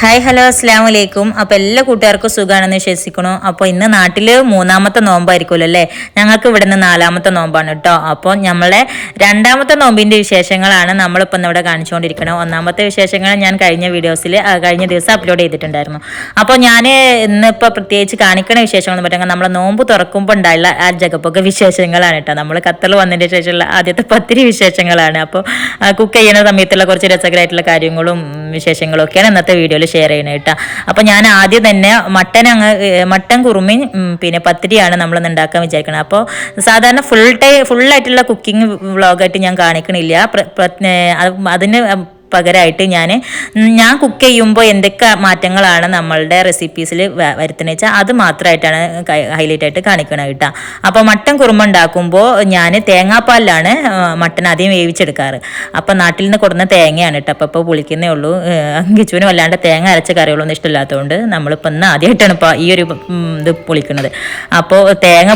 Hi hello അസ്സാം വലൈക്കും അപ്പോൾ എല്ലാ കൂട്ടുകാർക്കും സുഖമാണെന്ന് വിശ്വസിക്കണു അപ്പോൾ ഇന്ന് നാട്ടിൽ മൂന്നാമത്തെ നോമ്പായിരിക്കുമല്ലോ അല്ലേ ഞങ്ങൾക്ക് ഇവിടെ നിന്ന് നാലാമത്തെ നോമ്പാണ് കേട്ടോ അപ്പോൾ നമ്മളെ രണ്ടാമത്തെ നോമ്പിന്റെ വിശേഷങ്ങളാണ് നമ്മളിപ്പോൾ ഇവിടെ കാണിച്ചുകൊണ്ടിരിക്കണം ഒന്നാമത്തെ വിശേഷങ്ങൾ ഞാൻ കഴിഞ്ഞ വീഡിയോസിൽ കഴിഞ്ഞ ദിവസം അപ്ലോഡ് ചെയ്തിട്ടുണ്ടായിരുന്നു. അപ്പോൾ ഞാൻ ഇന്നിപ്പോൾ പ്രത്യേകിച്ച് കാണിക്കണ വിശേഷങ്ങൾ എന്ന് പറഞ്ഞാൽ നമ്മളെ നോമ്പ് തുറക്കുമ്പോൾ ഉണ്ടായുള്ള ആ ജഗപ്പൊക്കെ വിശേഷങ്ങളാണ് കേട്ടോ നമ്മൾ കത്തൽ വന്നതിന്റെ ശേഷമുള്ള ആദ്യത്തെ പത്തിരി വിശേഷങ്ങളാണ്. അപ്പോൾ കുക്ക് ചെയ്യുന്ന സമയത്തുള്ള കുറച്ച് രസകരമായിട്ടുള്ള കാര്യങ്ങളും വിശേഷങ്ങളും ഒക്കെയാണ് ഇന്നത്തെ വീഡിയോയിൽ ഷെയർ ചെയ്യണം കേട്ടോ. അപ്പോൾ ഞാൻ ആദ്യം തന്നെ മട്ടൻ അങ്ങ് മട്ടൻ കുറുമി പിന്നെ പത്തിരിയാണ് നമ്മൾ ഉണ്ടാക്കാൻ വിചാരിക്കണം. അപ്പോൾ സാധാരണ ഫുൾ ടൈം ഫുള്ളായിട്ടുള്ള കുക്കിംഗ് വ്ളോഗായിട്ട് ഞാൻ കാണിക്കണില്ല. അതിന് പകരമായിട്ട് ഞാൻ ഞാൻ കുക്ക് ചെയ്യുമ്പോൾ എന്തൊക്കെ മാറ്റങ്ങളാണ് നമ്മളുടെ റെസിപ്പീസിൽ വരുത്തുന്നത് വെച്ചാൽ അത് മാത്രമായിട്ടാണ് ഹൈലൈറ്റ് ആയിട്ട് കാണിക്കണത് കേട്ടോ. അപ്പോൾ മട്ടൻ കുറുമ ഉണ്ടാക്കുമ്പോൾ ഞാൻ തേങ്ങാപ്പാലിലാണ് മട്ടൻ ആദ്യം വേവിച്ചെടുക്കാറ്. അപ്പോൾ നാട്ടിൽ നിന്ന് കൊടുന്ന തേങ്ങയാണ് കേട്ടോ. അപ്പോൾ ഇപ്പോൾ പുളിക്കുന്നേ ഉള്ളൂ. കിച്ചുവിന് വല്ലാണ്ട് തേങ്ങ അരച്ച കറികളൊന്നും ഇഷ്ടമില്ലാത്തതുകൊണ്ട് നമ്മളിപ്പോൾ ഇന്ന് ആദ്യമായിട്ടാണ് ഇപ്പോൾ ഈ ഒരു ഇത് പുളിക്കുന്നത്. അപ്പോൾ തേങ്ങ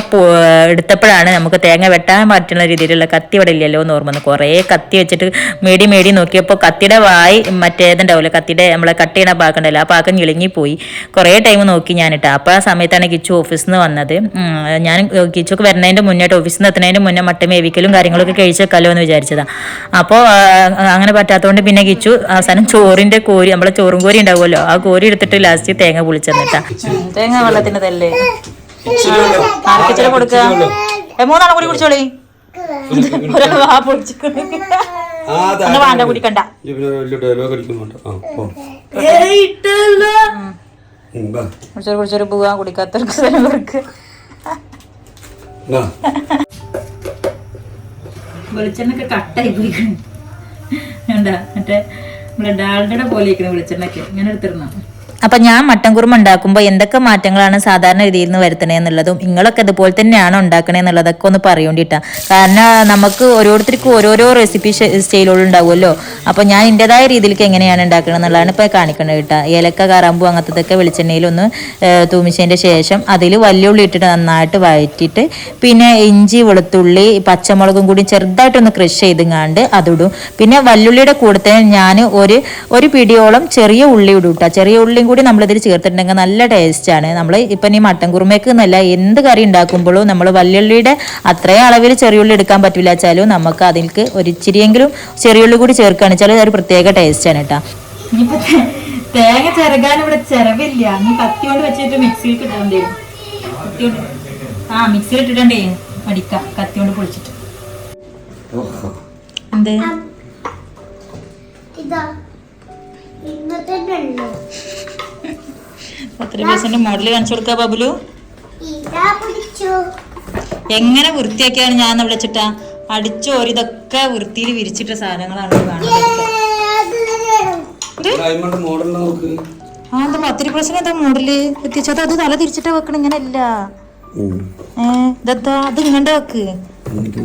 എടുത്തപ്പോഴാണ് നമുക്ക് തേങ്ങ വെട്ടാൻ പറ്റുന്ന രീതിയിലുള്ള കത്തി ഇവിടെ ഇല്ലല്ലോ എന്ന് ഓർമ്മ കുറേ കത്തി വെച്ചിട്ട് മേടി മേടി നോക്കിയപ്പോൾ കത്തിയുടെ വായി മറ്റേതുണ്ടാവില്ല കത്തിയുടെ നമ്മളെ കട്ട് ചെയ്യണ പാക്കുണ്ടല്ലോ ആ പാക്കം ഞെളിങ്ങിപ്പോയി കുറേ ടൈം നോക്കി ഞാനിട്ട്. അപ്പോൾ ആ സമയത്താണ് കിച്ചു ഓഫീസിൽ നിന്ന് വന്നത് ഞാൻ കിച്ചുക്ക് വരുന്നതിന്റെ മുന്നേട്ട് ഓഫീസിൽ നിന്ന് എത്തുന്നതിന് മുന്നേ മട്ടൻ വേവിക്കലും കാര്യങ്ങളൊക്കെ കഴിച്ചേക്കാലോ എന്ന് വിചാരിച്ചതാണ് അപ്പോൾ അങ്ങനെ പറ്റാത്തതുകൊണ്ട് പിന്നെ കിച്ചു അവസാനം ചോറിന്റെ കോരി നമ്മളെ ചോറും കോരി ഉണ്ടാവുമല്ലോ ആ കോരി എടുത്തിട്ട് ലാസ്റ്റ് തേങ്ങ പുളിച്ചെന്നിട്ടാ. തേങ്ങ വെള്ളത്തിന്റെ തല്ലേ ആർക്കിച്ചിട്ട് കൊടുക്കുക മൂന്നാളെ കൂടി കുടിച്ചോളി. ഒരാൾ വാ ആ, അതാ. ഒന്ന് വേണ്ട കുടിക്കണ്ട. പോവാ കുടിക്കാത്തവർക്ക്. വെളിച്ചെണ്ണൊക്കെ കട്ടായി പോയിക്കണ്. എന്താ മറ്റേ നമ്മുടെ ഡാൽഡയുടെ പോലെ ഇരിക്കണ വെളിച്ചെണ്ണൊക്കെ ഇങ്ങനെ എടുത്തിരുന്ന അപ്പൊ ഞാൻ മട്ടൻ കുറുമ ഉണ്ടാക്കുമ്പോൾ എന്തൊക്കെ മാറ്റങ്ങളാണ് സാധാരണ രീതിയിൽ നിന്ന് വരുത്തണേ എന്നുള്ളതും നിങ്ങളൊക്കെ അതുപോലെ തന്നെയാണോ ഉണ്ടാക്കണേ എന്നുള്ളതൊക്കെ ഒന്ന് പറയേണ്ടിട്ടാ. കാരണം നമുക്ക് ഓരോരുത്തർക്കും ഓരോരോ റെസിപ്പി സ്റ്റൈലുകൾ ഉണ്ടാവുമല്ലോ. അപ്പൊ ഞാൻ എന്റെതായ രീതിയിലേക്ക് എങ്ങനെയാണ് ഉണ്ടാക്കണം എന്നുള്ളതാണ് ഇപ്പൊ കാണിക്കണത് കേട്ടോ. ഏലക്ക കറാമ്പൂ അങ്ങനത്തതൊക്കെ വെളിച്ചെണ്ണയിൽ ഒന്ന് തൂമിച്ചതിന്റെ ശേഷം അതിൽ വല്യുള്ളി ഇട്ടിട്ട് നന്നായിട്ട് വഴറ്റിയിട്ട് പിന്നെ ഇഞ്ചി വെളുത്തുള്ളി പച്ചമുളകും കൂടി ചെറുതായിട്ടൊന്ന് ക്രഷ് ചെയ്തുങ്ങാണ്ട് അതിടും. പിന്നെ വല്ലുള്ളിയുടെ കൂടെ തന്നെ ഞാൻ ഒരു ഒരു പിടിയോളം ചെറിയ ഉള്ളി ഇടും ചെറിയ ഉള്ളിയും കൂടി നമ്മൾ നമ്മളിതിൽ ചേർത്തിട്ടുണ്ടെങ്കിൽ നല്ല ടേസ്റ്റാണ് നമ്മൾ ഇപ്പം ഈ മട്ടൻ കുറുമയ്ക്ക് എന്നല്ല എന്ത് കറി ഉണ്ടാക്കുമ്പോഴും നമ്മൾ വല്യുള്ളിയുടെ അത്രയും അളവിൽ ചെറിയുള്ളി എടുക്കാൻ പറ്റില്ല വെച്ചാലും നമുക്ക് അതിൽക്ക് ഒരിച്ചിരിയെങ്കിലും ചെറിയുള്ളി ചെറിയ ഉള്ളി കൂടി ചേർക്കുകയാണ്. വെച്ചാൽ ഒരു പ്രത്യേക ടേസ്റ്റാണ് കേട്ടോ തേങ്ങ ചിരകാൻ ഇവിടെ ചിരവില്ല നീ കത്തി കൊണ്ട് വെച്ചിട്ട് മിക്സിയിൽ കിട്ടണ്ടേ കത്തി കൊണ്ട് ആ മിക്സിയിൽ ഇട്ടിട്ടുണ്ടേ. മടിക്കാം. കത്തി കൊണ്ട് പൊളിച്ചിട്ട്. എന്ത്? ഇതാ. ഇന്നത്തെ പത്ത് പൈസന്റെ മോഡൽ കാണിച്ചു കൊടുക്ക ബബുലു. എങ്ങനെ വൃത്തിയാക്കിയാണ് ഞാൻ വിളിച്ചിട്ടാ? അടിച്ചോരി ഇതൊക്കെ വൃത്തിയിൽ വിരിച്ചിട്ട സാധനങ്ങളാണ് കാണുന്നത്. ആ എന്താ പത്തിരി പ്രശ്നം എന്താ മോഡൽ? എത്തിച്ചത് അത് തല തിരിച്ചിട്ട് വെക്കണം ഇങ്ങനെ അല്ല. ഏ ഇതെന്താ? അത് ഇങ്ങണ്ട് വെക്ക്. എനിക്ക്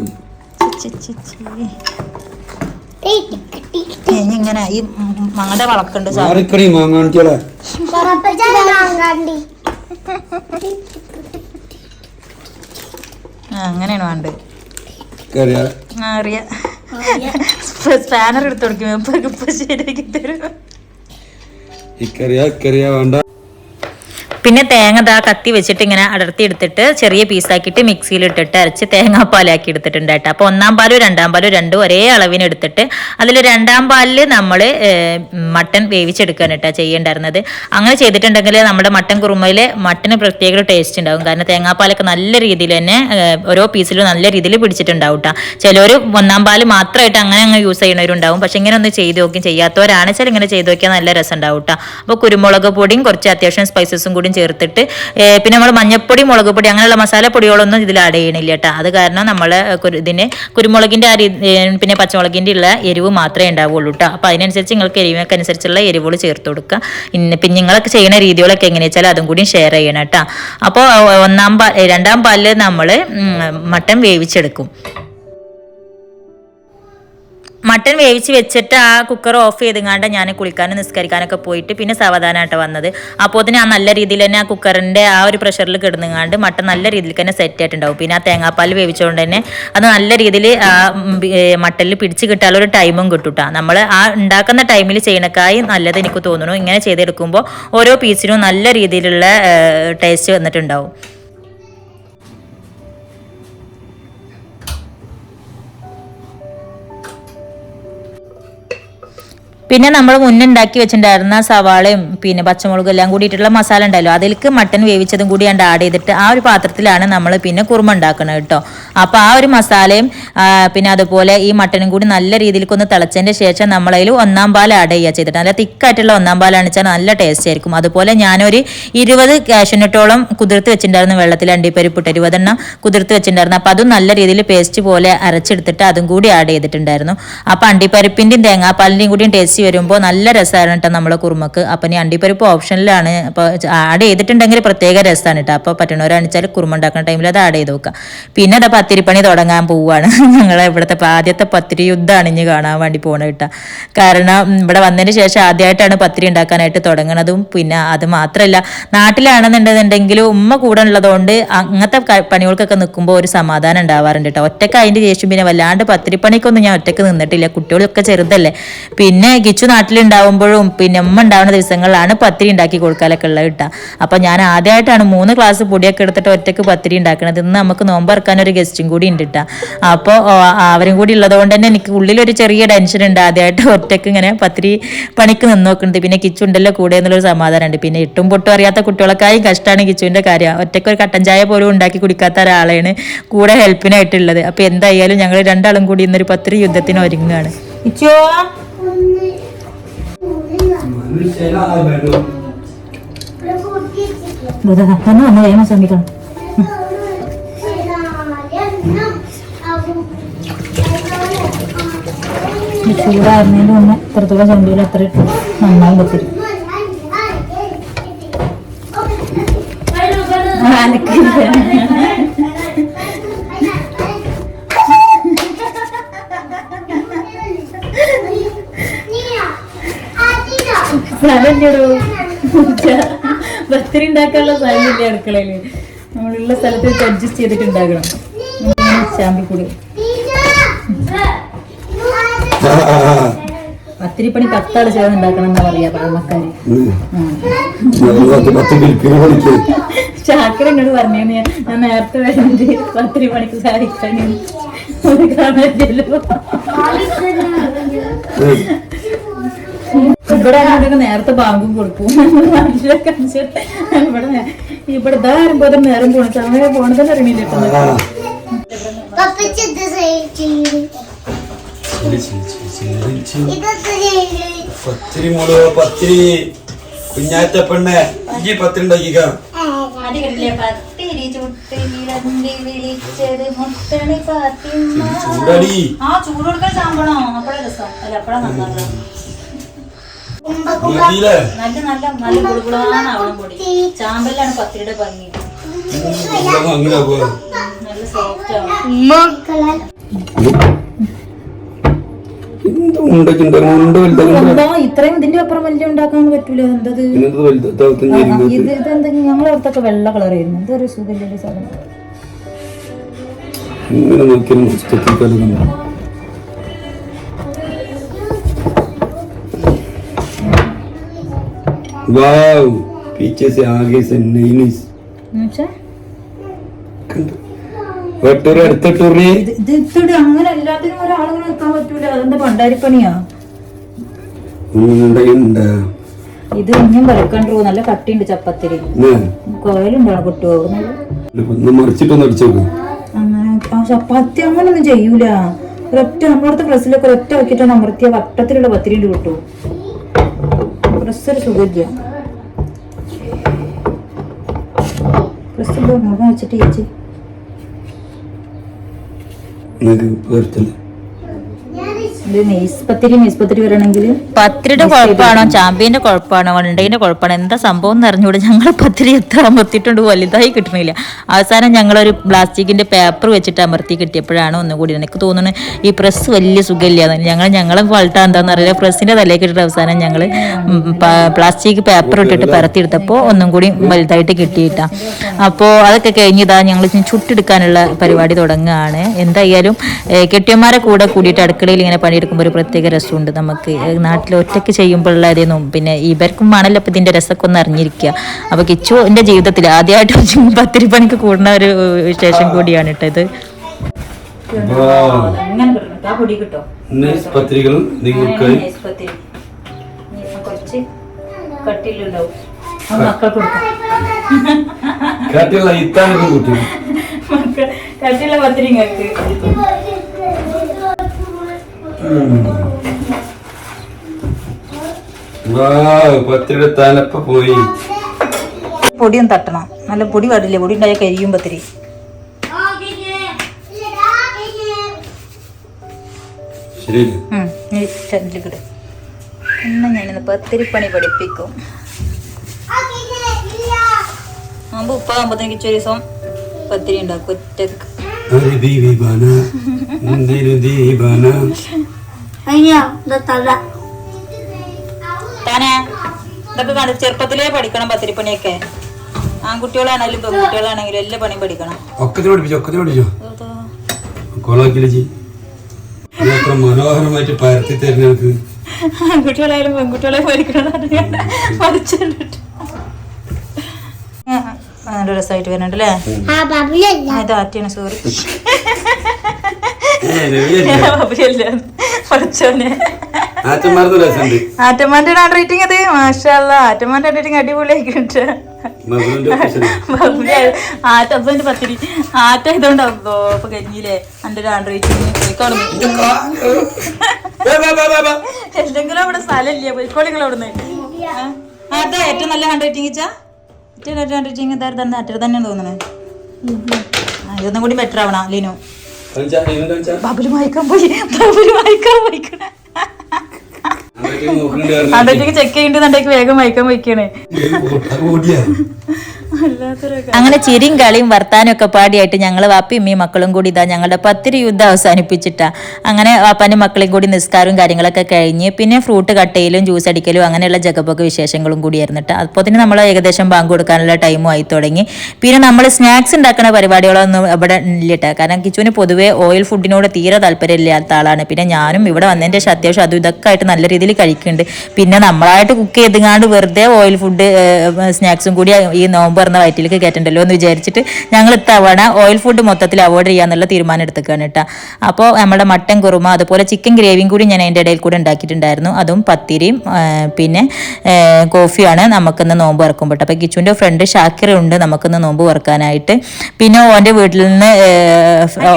ഇങ്ങനെ ഈ മങ്ങടെ വളക്കുണ്ട് അങ്ങനെയാണ് വേണ്ടത്. അറിയാ. സ്പാനർ എടുത്ത് കൊടുക്കും ഇപ്പൊ ഇപ്പൊ ശരിയാക്കി തരും. ഇക്കറിയാ ഇക്കറിയാ വേണ്ട. പിന്നെ തേങ്ങ ദാ കത്തി വെച്ചിട്ട് ഇങ്ങനെ അടർത്തി എടുത്തിട്ട് ചെറിയ പീസാക്കിയിട്ട് മിക്സിയിൽ ഇട്ടിട്ട് അരച്ച് തേങ്ങാപ്പാലാക്കി എടുത്തിട്ടുണ്ട് കേട്ടോ. അപ്പോൾ ഒന്നാം പാലും രണ്ടാം പാലും രണ്ടും ഒരേ അളവിന് എടുത്തിട്ട് അതിൽ രണ്ടാം പാലിൽ നമ്മൾ മട്ടൻ വേവിച്ചെടുക്കുകയാണ് കേട്ടോ ചെയ്യേണ്ടായിരുന്നത്. അങ്ങനെ ചെയ്തിട്ടുണ്ടെങ്കിൽ നമ്മുടെ മട്ടൻ കുറുമയിൽ മട്ടന് പ്രത്യേക ടേസ്റ്റ് ഉണ്ടാകും കാരണം തേങ്ങാപ്പാലൊക്കെ നല്ല രീതിയിൽ തന്നെ ഓരോ പീസിലും നല്ല രീതിയിൽ പിടിച്ചിട്ടുണ്ടാവും കേട്ടോ. ചിലർ ഒന്നാം പാൽ മാത്രമായിട്ട് അങ്ങനെ അങ്ങ് യൂസ് ചെയ്യുന്നവരുണ്ടാവും പക്ഷെ ഇങ്ങനെ ഒന്ന് ചെയ്ത് നോക്കും ചെയ്യാത്തവരാണെച്ചാൽ ഇങ്ങനെ ചെയ്ത് നോക്കിയാൽ നല്ല രസം ഉണ്ടാവും കേട്ടോ. അപ്പോൾ കുരുമുളക് പൊടിയും കുറച്ച് അത്യാവശ്യം സ്പൈസസും കൂടി ചേർത്തിട്ട് പിന്നെ നമ്മൾ മഞ്ഞപ്പൊടി മുളക് പൊടി അങ്ങനെയുള്ള മസാലപ്പൊടികളൊന്നും ഇതിൽ ആഡ് ചെയ്യണില്ല കേട്ടോ അത് കാരണം നമ്മൾ ഇതിന് കുരുമുളകിന്റെ ആ രീ- പിന്നെ പച്ചമുളകിന്റെ ഉള്ള എരിവ് മാത്രമേ ഉണ്ടാവുള്ളൂ കേട്ടോ അപ്പോൾ അതിനനുസരിച്ച് നിങ്ങൾക്ക് എരിവൊക്കെ അനുസരിച്ചുള്ള എരിവുകൾ ചേർത്ത് കൊടുക്കുക ഇന്ന് പിന്നെ നിങ്ങളൊക്കെ ചെയ്യുന്ന രീതികളൊക്കെ എങ്ങനെയാ വെച്ചാൽ അതും കൂടി ഷെയർ ചെയ്യണം കേട്ടോ അപ്പോൾ ഒന്നാം പാ രണ്ടാം പാലിൽ നമ്മൾ മട്ടൻ വേവിച്ചെടുക്കും. മട്ടൻ വേവിച്ച് വെച്ചിട്ട് ആ കുക്കർ ഓഫ് ചെയ്തുങ്ങാണ്ട് ഞാൻ കുളിക്കാനും നിസ്കരിക്കാനൊക്കെ പോയിട്ട് പിന്നെ സാവധാനമായിട്ട് വന്നത്. അപ്പോൾ തന്നെ ആ നല്ല രീതിയിൽ തന്നെ ആ കുക്കറിന്റെ ആ ഒരു പ്രഷറിൽ കിടന്നുങ്ങാണ്ട് മട്ടൻ നല്ല രീതിയിൽ തന്നെ സെറ്റ് ആയിട്ടുണ്ടാവും. പിന്നെ ആ തേങ്ങാപ്പാൽ വേവിച്ചുകൊണ്ട് തന്നെ അത് നല്ല രീതിയിൽ ആ മട്ടനിൽ പിടിച്ച് കിട്ടാനുള്ള ഒരു ടൈമും കിട്ടൂട്ടാ. നമ്മൾ ആ ഉണ്ടാക്കുന്ന ടൈമിൽ ചെയ്യണക്കായി നല്ലത് എനിക്ക് തോന്നുന്നു. ഇങ്ങനെ ചെയ്തെടുക്കുമ്പോൾ ഓരോ പീസിനും നല്ല രീതിയിലുള്ള ടേസ്റ്റ് വന്നിട്ടുണ്ടാവും. പിന്നെ നമ്മൾ മുന്നുണ്ടാക്കി വെച്ചിട്ടുണ്ടായിരുന്ന സവാളയും പിന്നെ പച്ചമുളകും എല്ലാം കൂടിയിട്ടുള്ള മസാല ഉണ്ടല്ലോ. അതിലേക്ക് മട്ടൻ വേവിച്ചതും കൂടി ഞാൻ ആഡ് ചെയ്തിട്ട് ആ ഒരു പാത്രത്തിലാണ് നമ്മൾ പിന്നെ കുറുമ ഉണ്ടാക്കുന്നത് കേട്ടോ. അപ്പോൾ ആ ഒരു മസാലയും പിന്നെ അതുപോലെ ഈ മട്ടനും കൂടി നല്ല രീതിയിലേക്ക് ഒന്ന് തിളച്ചതിന്റെ ശേഷം നമ്മളതിൽ ഒന്നാം പാൽ ആഡ് ചെയ്യുക ചെയ്തിട്ട് നല്ല തിക്കായിട്ടുള്ള ഒന്നാം പാലാണ് വെച്ചാൽ നല്ല ടേസ്റ്റ് ആയിരിക്കും. അതുപോലെ ഞാനൊരു ഇരുപത് കാഷ്യനട്ടോളം കുതിർത്ത് വെച്ചിട്ടുണ്ടായിരുന്നു വെള്ളത്തിൽ അണ്ടിപ്പരിപ്പിട്ട് ഇരുപതെണ്ണം കുതിർത്ത് വെച്ചിട്ടുണ്ടായിരുന്നു. അപ്പോൾ അതും നല്ല രീതിയിൽ പേസ്റ്റ് പോലെ അരച്ചെടുത്തിട്ട് അതും കൂടി ആഡ് ചെയ്തിട്ടുണ്ടായിരുന്നു. അപ്പോൾ അണ്ടിപ്പരിപ്പിന്റെയും തേങ്ങാപ്പാലിന്റെയും കൂടിയും ടേസ്റ്റ് വരുമ്പോൾ നല്ല രസമാണ് കേട്ടോ നമ്മളെ കുറുമക്ക്. അപ്പം ഇനി അണ്ടിപ്പരിപ്പ് ഓപ്ഷനിലാണ്. അപ്പോൾ ആഡ് ചെയ്തിട്ടുണ്ടെങ്കിൽ പ്രത്യേക രസമാണ് കേട്ടോ അപ്പോൾ പറ്റണവരാണിച്ചാൽ കുറുമ ഉണ്ടാക്കുന്ന ടൈമിൽ അത് ആഡ് ചെയ്ത് നോക്കുക പിന്നെ അത് പത്തിരിപ്പണി തുടങ്ങാൻ പോവുകയാണ് ഞങ്ങളെ ഇവിടുത്തെ ആദ്യത്തെ പത്തിരി യുദ്ധമാണ് ഇനി കാണാൻ വേണ്ടി പോകണ കേട്ടോ കാരണം ഇവിടെ വന്നതിന് ശേഷം ആദ്യമായിട്ടാണ് പത്തിരി ഉണ്ടാക്കാനായിട്ട് തുടങ്ങണതും. പിന്നെ അത് മാത്രമല്ല നാട്ടിലാണെന്നുണ്ടെന്നുണ്ടെങ്കിൽ ഉമ്മ കൂടെ ഉള്ളതുകൊണ്ട് അങ്ങനത്തെ പണികൾക്കൊക്കെ നിൽക്കുമ്പോൾ ഒരു സമാധാനം ഉണ്ടാവാറുണ്ട് കേട്ടോ ഒറ്റയ്ക്ക് അതിന്റെ ശേഷം പിന്നെ വല്ലാണ്ട് പത്തിരിപ്പണിക്കൊന്നും ഞാൻ ഒറ്റയ്ക്ക് നിന്നിട്ടില്ല. കുട്ടികളൊക്കെ ചെറുതല്ലേ. പിന്നെ ഗിച്ചു നാട്ടിലുണ്ടാവുമ്പോഴും പിന്നെ ഉമ്മ ഉണ്ടാവുന്ന ദിവസങ്ങളിലാണ് പത്തിരി ഉണ്ടാക്കി കൊടുക്കാനൊക്കെ ഉള്ളത് കിട്ടുക അപ്പം ഞാൻ ആദ്യമായിട്ടാണ് മൂന്ന് ക്ലാസ് പൊടിയൊക്കെ എടുത്തിട്ട് ഒറ്റയ്ക്ക് പത്തിരി ഉണ്ടാക്കുന്നത് ഇന്ന് നമുക്ക് നോമ്പ് ഇറക്കാൻ ഒരു ഗസ്റ്റും കൂടി ഉണ്ട് കേട്ടോ. അപ്പോൾ അവരും കൂടി ഉള്ളതുകൊണ്ട് തന്നെ എനിക്ക് ഉള്ളിലൊരു ചെറിയ ടെൻഷൻ ഉണ്ട് ആദ്യമായിട്ട് ഒറ്റയ്ക്ക് ഇങ്ങനെ പത്തിരി പണിക്ക് നിന്ന് നോക്കുന്നുണ്ട് പിന്നെ കിച്ചു ഉണ്ടല്ലോ കൂടെ എന്നുള്ളൊരു സമാധാനമുണ്ട് പിന്നെ ഇട്ടും പൊട്ടും അറിയാത്ത കുട്ടികളൊക്കെയും കഷ്ടമാണ് കിച്ചുവിന്റെ കാര്യം. ഒറ്റയ്ക്ക് ഒരു കട്ടൻ ചായ പോലും ഉണ്ടാക്കി കുടിക്കാത്ത ഒരാളാണ് കൂടെ ഹെൽപ്പിനായിട്ടുള്ളത് അപ്പോൾ എന്തായാലും ഞങ്ങൾ രണ്ടാളും കൂടി ഇന്നൊരു പത്തിരി യുദ്ധത്തിന് ഒരുങ്ങുകയാണ്. കിച്ചോ വന്ന് വേഗം ശ്രമിക്കണം ചൂടായിരുന്നതിന്റെ മുന്നേ ഇത്രത്തോളം ചണ്ടിയിൽ അത്ര ഇട്ടു നന്നായി പത്തിരി സ്ഥലമില്ലടോ പത്തിരി ഉണ്ടാക്കാനുള്ള സ്ഥലമില്ല അടുക്കളയിൽ? നമ്മളുള്ള സ്ഥലത്ത് വെച്ച് അഡ്ജസ്റ്റ് ചെയ്തിട്ട് ഉണ്ടാക്കണം. ചാമ്പിക്കൂടി പത്തിരിപ്പണി പത്താൾ ചേർന്ന് ഉണ്ടാക്കണം എന്നാ പറയാ പഴമക്കാര് ചാക്കര എന്നോട് പറഞ്ഞു ഞാൻ നേരത്തെ വരുന്നത് പത്തിരി പണിക്ക് സാധിക്കാൻ. ഒരു കാണാനില്ലല്ലോ ഇവിടെ ആണെങ്കിൽ നേരത്തെ ബാങ്കും കൊടുക്കും. നാട്ടിലൊക്കെ ഇവിടെ ഇവിടെ ഇതാ വരുമ്പോ നേരം പോണത് അങ്ങനെ പോണത് അറിയണില്ല ചെയ്യും പത്തിരി മോൾ പത്തിരി. കുഞ്ഞാറ്റ പെണ്ണെ ഈ പത്തിരി ഉണ്ടാക്കിക്ക. ചുട്ട്. ആ ചൂട് കൊടുക്കാൻ സാമ്പണോ അപ്പഴേ രസം. അല്ല അപ്പഴാ മതിയില്ലേ നല്ല നല്ല നല്ല കുടുകുളാണ് അവളം പൊടി ചാമ്പലാണ് പത്തിരിയുടെ ഭംഗി. ഇതൊന്നും അങ്ങനെ പോവാ നല്ല സോഫ്റ്റ് ആണ്. എന്ത് ഉണ്ടൊക്കെ ഉണ്ട് വലുതാകുമ്പോ എന്താ ഇത്രയും ഇതിന്റെ അപ്പുറം വലിയ ഉണ്ടാക്കാൻ പറ്റൂല. എന്തത്? ഇന്നത്തെ വലുതാകത്തും ഇത് ഇതെന്താ ഞങ്ങളെ അടുത്തൊക്കെ വെള്ള കളർ ആയിരുന്നു. ഇതൊരു സുഖമില്ല സാധനം. ഇങ്ങനെ നോക്കിയാലും പുസ്തകത്തിൽ വാവ് पीछे से आगे से नहीं नहीं എന്നുവെച്ചാ വെട്ടൂർ അടുത്തിട്ടൂറി ഇത് ഇത് ഇത്തിരി അങ്ങനെ എല്ലാത്തിനും ഒരാളുകൾ നിൽക്കാൻ പറ്റൂല അതെന്താ പണ്ടാരിപ്പണിയാ ഉണ്ട് ഇത് ഇനിയും വരക്കണ്ടു നല്ല കട്ടിയുണ്ട് ചപ്പത്തിരി കോയിലുണ്ടോ കിട്ടുമോ ഒന്ന് മറിച്ചിട്ടൊന്ന് അടിച്ചോക്ക് അങ്ങനെ ആ ചപ്പാത്തി അങ്ങനൊന്നും ചെയ്യൂല ഒരൊറ്റ നമ്മളടുത്ത പ്രസ്സിലൊക്കെ ഒരൊറ്റ വെക്കിട്ടാണ് അമർത്തിയ വട്ടത്തിലുള്ള പത്തിരി കിട്ടൂ പ്രസ് ഒരു സുഖമില്ല മുഖം വെച്ചിട്ട് ചേച്ചി. നിങ്ങൾക്ക് വരത്തില്ല ഇത് നെയ്സ് പത്തിരി നെയ്സ് പത്തിരി വരണമെങ്കിൽ പത്തിരിയുടെ കുഴപ്പമാണോ ചാമ്പ്യന്റെ കുഴപ്പമാണോ വണ്ടേന്റെ കുഴപ്പമാണോ എന്താ സംഭവം എന്ന് അറിഞ്ഞുകൂടെ. ഞങ്ങൾ പത്തിരി എത്ര അമർത്തിയിട്ടുണ്ട് വലുതായി കിട്ടണില്ല. അവസാനം ഞങ്ങളൊരു പ്ലാസ്റ്റിക്കിന്റെ പേപ്പർ വെച്ചിട്ട് അമർത്തി കിട്ടിയപ്പോഴാണ് ഒന്നുകൂടി എനിക്ക് തോന്നുന്നു ഈ പ്രസ് വലിയ സുഖമില്ല. ഞങ്ങൾ ഞങ്ങളെ ഫൾട്ടാ എന്താന്ന് അറിയില്ല. പ്രസ്സിന്റെ തലയിൽ ഇട്ടിട്ട് അവസാനം ഞങ്ങൾ പ്ലാസ്റ്റിക് പേപ്പർ ഇട്ടിട്ട് പരത്തിയെടുത്തപ്പോൾ ഒന്നും കൂടി വലുതായിട്ട് കിട്ടിയിട്ടാ. അപ്പോൾ അതൊക്കെ കഴിഞ്ഞിതാ ഞങ്ങൾ ചുട്ടെടുക്കാനുള്ള പരിപാടി തുടങ്ങുകയാണ്. എന്തായാലും കെട്ടിയന്മാരെ കൂടെ കൂടിയിട്ട് അടുക്കളയിൽ ഇങ്ങനെ പണിയെടുക്കുമ്പോൾ ഒരു പ്രത്യേക രസമുണ്ട് നമുക്ക്. നാട്ടിൽ ഒറ്റയ്ക്ക് ചെയ്യുമ്പോൾ ഇതൊന്നും പിന്നെ ഇവർക്കും ആണല്ലോ അപ്പം ഇതിന്റെ രസമൊക്കെ ഒന്ന് അറിഞ്ഞിരിക്കുക. അപ്പോൾ കിച്ചു എന്റെ ജീവിതത്തിൽ ആദ്യമായിട്ട് പത്തിരി പണിക്ക് കൂടുന്ന ഒരു വിശേഷം കൂടിയാണ് കേട്ടോ ഇത്. പത്രികളും നിങ്ങൾക്ക് കുറച്ച് കട്ടിലുണ്ടാവും അത് മക്കൾക്ക് കൊടുക്കാം. കാറ്റുള്ള ഇത്താനൊക്കെ കൂട്ടി. മക്കൾ കട്ടിയുള്ള പത്തിരി പത്രിയുടെ തലപ്പ പോയി. പൊടിയും തട്ടണം. നല്ല പൊടി പാടില്ല പൊടി ഉണ്ടായ കരിയും പത്തിരി. ചന്ദ്രിക്കിട് എന്നാ ഞാനിന്ന് പത്തിരി പണി പഠിപ്പിക്കും. മുമ്പ് ഉപ്പാകുമ്പോഴത്തേക്ക് ഇച്ചൊരു ദിവസം പത്തിരി ഉണ്ടാക്കും. ഒറ്റയ്ക്ക്. ഒരു ദീപാന എന്തൊരു ദീപാന അയ്യോ ഇത് തല. താനേ ഇതൊക്കെ കണ്ട് ചെറുപ്പത്തിലേ പഠിക്കണം പത്തിരിപ്പണിയൊക്കെ. ആൺകുട്ടികളാണെങ്കിലും പെൺകുട്ടികളാണെങ്കിലും എല്ലാ പണിയും പഠിക്കണം. ഒക്കത്തിന് പഠിപ്പിച്ചോ ഒക്കത്തിന് പഠിച്ചോ കോളാക്കില്ല ജി? ഇത് എത്ര മനോഹരമായിട്ട് പരത്തി തരുന്ന എനിക്ക് ആൺകുട്ടികളായാലും പെൺകുട്ടികളെ പഠിക്കണം പഠിച്ചിട്ടുണ്ട് നല്ല രസമായിട്ട് വരുന്നുണ്ട് അല്ലേ ആറ്റിയാണ് സോറി? പഠിച്ചോനെ ഹാൻഡ് റൈറ്റിംഗ് അത് മാഷല്ല ആറ്റമ്മാന്റെ റേറ്റിംഗ് അടിപൊളിയായിട്ടുണ്ട്. മധുരന്റെ ഒഫീഷ്യൽ ആറ്റ അപ്പൊ പത്തിരി. ആറ്റ ഇതുകൊണ്ടാവുമ്പോ ഇപ്പൊ കഴിഞ്ഞില്ലേ? എന്റെ ഒരു ഹാൻഡ് റൈറ്റിംഗ് എന്തെങ്കിലും അവിടെ സ്ഥലമില്ല? പോയിക്കോളി നിങ്ങൾ അവിടുന്ന്? അതാ ഏറ്റവും നല്ല ഹാൻഡ് റൈറ്റിംഗ് വെച്ചാ? അറ്റർ തന്നെയാണ് തോന്നുന്നത് ഇതൊന്നും കൂടി ബെറ്റർ ആവണം ലീനു. ബബുൽ വായിക്കാൻ പോയി ബബുൽ വായിക്കാൻ പോയിക്കണേ. റൈറ്റിംഗ് ചെക്ക് ചെയ്യേണ്ടതുണ്ടെങ്കിൽ വേഗം വായിക്കാൻ പോയിക്കണേ. അങ്ങനെ ചിരിയും കളിയും വർത്താനൊക്കെ ഒക്കെ പാടിയായിട്ട് ഞങ്ങൾ വാപ്പയും ഉമ്മയും മക്കളും കൂടി ഇതാ ഞങ്ങളുടെ പത്തിരി യുദ്ധം അവസാനിപ്പിച്ചിട്ടാ. അങ്ങനെ വാപ്പാനും മക്കളെയും കൂടി നിസ്കാരവും കാര്യങ്ങളൊക്കെ കഴിഞ്ഞ് പിന്നെ ഫ്രൂട്ട് കട്ടയിലും ജ്യൂസ് അടിക്കലും അങ്ങനെയുള്ള ജഗപ്പൊക്കെ വിശേഷങ്ങളും കൂടി ആയിരുന്നിട്ട്. അപ്പോൾ തന്നെ നമ്മൾ ഏകദേശം ബാങ്ക് കൊടുക്കാനുള്ള ടൈമും ആയി തുടങ്ങി. പിന്നെ നമ്മൾ സ്നാക്സ് ഉണ്ടാക്കുന്ന പരിപാടികളൊന്നും ഇവിടെ ഇല്ല കേട്ടോ കാരണം കിച്ചുവിന് പൊതുവേ ഓയിൽ ഫുഡിനോട് തീരെ താല്പര്യമില്ലാത്ത ആളാണ്. പിന്നെ ഞാനും ഇവിടെ വന്നതിന്റെ ശേഷം അത്യാവശ്യം അതും ഇതൊക്കെ ആയിട്ട് നല്ല രീതിയിൽ കഴിക്കുന്നുണ്ട്. പിന്നെ നമ്മളായിട്ട് കുക്ക് ചെയ്തുങ്ങാണ്ട് വെറുതെ ഓയിൽ ഫുഡ് സ്നാക്സും കൂടി ഈ നോമ്പ് പറഞ്ഞ വയറ്റിലേക്ക് കയറ്റണ്ടല്ലോ എന്ന് വിചാരിച്ചിട്ട് ഞങ്ങൾ ഇത്തവണ ഓയിൽ ഫുഡ് മൊത്തത്തിൽ അവോയ്ഡ് ചെയ്യാന്നുള്ള തീരുമാനം എടുത്തേക്കാണ് കേട്ടോ. അപ്പോൾ നമ്മുടെ മട്ടൻ കുറുമ അതുപോലെ ചിക്കൻ ഗ്രേവിയും കൂടി ഞാൻ അതിന്റെ ഇടയിൽ കൂടെ ഉണ്ടാക്കിയിട്ടുണ്ടായിരുന്നു. അതും പത്തിരിയും പിന്നെ കോഫിയാണ് നമുക്കിന്ന് നോമ്പ് ഇറക്കുമ്പോൾ അപ്പോൾ കിച്ചുവിന്റെ ഫ്രണ്ട് ഷാക്കിർ ഉണ്ട് നമുക്കിന്ന് നോമ്പ് വറക്കാനായിട്ട്. പിന്നെ ഓന്റെ വീട്ടിൽ നിന്ന്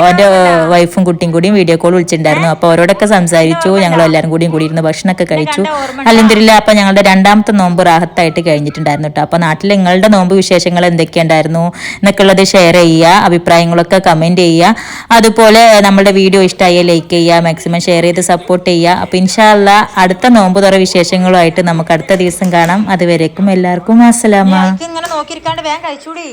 ഓന്റെ വൈഫും കുട്ടിയും കൂടിയും വീഡിയോ കോൾ വിളിച്ചിട്ടുണ്ടായിരുന്നു. അപ്പോൾ അവരോടൊക്കെ സംസാരിച്ചു ഞങ്ങൾ എല്ലാവരും കൂടിയും കൂടി ഇരുന്ന് ഭക്ഷണമൊക്കെ കഴിച്ചു. അല്ലെന്തിരില്ല അപ്പോൾ ഞങ്ങളുടെ രണ്ടാമത്തെ നോമ്പ് റാഹത്തായിട്ട് കഴിഞ്ഞിട്ടുണ്ടായിരുന്നു കേട്ടോ. അപ്പോൾ നാട്ടിൽ നിങ്ങളുടെ നോമ്പ് വിശേഷങ്ങൾ എന്തൊക്കെയുണ്ടായിരുന്നു എന്നൊക്കെയുള്ളത് ഷെയർ ചെയ്യുക അഭിപ്രായങ്ങളൊക്കെ കമന്റ് ചെയ്യുക. അതുപോലെ നമ്മുടെ വീഡിയോ ഇഷ്ടമായ ലൈക്ക് ചെയ്യുക മാക്സിമം ഷെയർ ചെയ്ത് സപ്പോർട്ട് ചെയ്യുക. അപ്പോൾ ഇൻഷാല്ല അടുത്ത നോമ്പ് തുറ വിശേഷങ്ങളുമായിട്ട് നമുക്ക് അടുത്ത ദിവസം കാണാം. അതുവരേക്കും എല്ലാവർക്കും അസ്സലാമ ഇങ്ങനെ നോക്കിയിരിക്കാണ്ട് വേഗം കഴിച്ചൂടി.